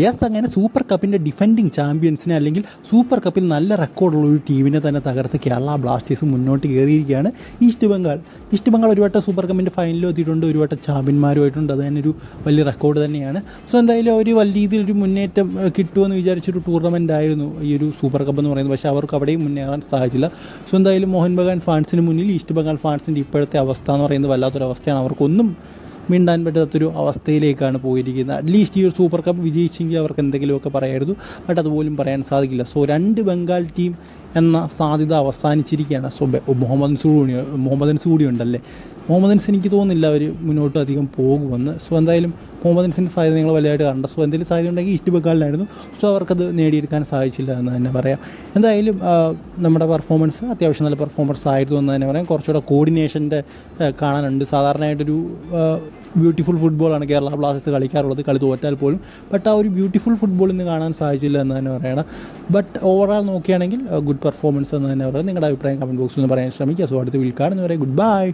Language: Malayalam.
യെസ് അങ്ങനെ സൂപ്പർ കപ്പിന്റെ ഡിഫെൻഡിങ് ചാമ്പ്യൻസിനെ അല്ലെങ്കിൽ സൂപ്പർ കപ്പിൽ നല്ല റെക്കോർഡുള്ള ഒരു ടീമിനെ തന്നെ തകർത്ത് കേരള ബ്ലാസ്റ്റേഴ്സ് മുന്നോട്ട് കയറിയിരിക്കുകയാണ് ഈസ്റ്റ് ബംഗാൾ ഈസ്റ്റ് ബംഗാൾ ഒരു വട്ടം സൂപ്പർ കപ്പിന്റെ ഫൈനലിൽ എത്തിയിട്ടുണ്ട്. ഒരു വട്ടം ചാമ്പ്യന്മാരുമായിട്ടുണ്ട്. അത് തന്നെ ഒരു വലിയ റെക്കോർഡ് തന്നെയാണ്. സോ എന്തായാലും അവർ വലിയ രീതിയിൽ ഒരു മുന്നേറ്റം കിട്ടുമെന്ന് വിചാരിച്ചൊരു ടൂർണമെന്റ് ആയിരുന്നു ഈ ഒരു സൂപ്പർ കപ്പ് എന്ന് പറയുന്നത്. പക്ഷേ അവർക്ക് അവിടെയും മുന്നേറാൻ സാധിച്ചില്ല. സോ എന്തായാലും മോഹൻ ബഗാൻ ഫാൻസിന് മുന്നിൽ ഈസ്റ്റ് ബംഗാൾ ഫാൻസിന്റെ ഇപ്പോഴത്തെ അവസ്ഥ എന്ന് പറയുന്നത് വല്ലാത്തൊരവസ്ഥയാണ്. അവർക്കൊന്നും മിണ്ടാൻ പറ്റാത്തൊരു അവസ്ഥയിലേക്കാണ് പോയിരിക്കുന്നത്. അറ്റ്ലീസ്റ്റ് ഈ ഒരു സൂപ്പർ കപ്പ് വിജയിച്ചെങ്കിൽ അവർക്ക് എന്തെങ്കിലുമൊക്കെ പറയായിരുന്നു. ബട്ട് അതുപോലും പറയാൻ സാധിക്കില്ല. സോ രണ്ട് ബംഗാൾ ടീം എന്ന സാധ്യത അവസാനിച്ചിരിക്കുകയാണ്. സോ മുഹമ്മദ് കൂടി മുഹമ്മദൻസ് കൂടി ഉണ്ടല്ലേ മുഹമ്മദൻസ് എനിക്ക് തോന്നുന്നില്ല അവർ മുന്നോട്ട് അധികം പോകുമെന്ന്. സോ എന്തായാലും മുഹമ്മദൻസിന്റെ സാധ്യത നിങ്ങൾ വലുതായിട്ട് കണ്ട സോ എന്തെങ്കിലും സാധ്യത ഉണ്ടെങ്കിൽ ഈസ്റ്റ് ബംഗാളിലായിരുന്നു. സോ അവർക്കത് നേടിയെടുക്കാൻ സാധിച്ചില്ല എന്ന് തന്നെ പറയാം. എന്തായാലും നമ്മുടെ പെർഫോമൻസ് അത്യാവശ്യം നല്ല പെർഫോമൻസ് ആയിരുന്നു എന്ന് തന്നെ പറയാം. കുറച്ചുകൂടെ കോർഡിനേഷന്റെ കാണാനുണ്ട്. സാധാരണയായിട്ടൊരു ബ്യൂട്ടിഫുൾ ഫുട്ബോളാണ് കേരള ബ്ലാസ്റ്റേഴ്സ് കളിക്കാറുള്ളത്. കളി തോറ്റാൽ പോലും. ബട്ട് ആ ഒരു ബ്യൂട്ടിഫുൾ ഫുട്ബോൾ ഇന്ന് കാണാൻ സാധിച്ചില്ല എന്ന് തന്നെ പറയണം. ബട്ട് ഓവറോൾ നോക്കുകയാണെങ്കിൽ ഗുഡ് പെർഫോമൻസ് എന്ന് തന്നെ പറയാം. നിങ്ങളുടെ അഭിപ്രായം കമന്റ് ബോക്സിൽ നിന്ന് പറയാൻ ശ്രമിക്കുക. സോ അടുത്ത് വിൽക്കാണെന്ന് പറയാം ഗുഡ് ബൈ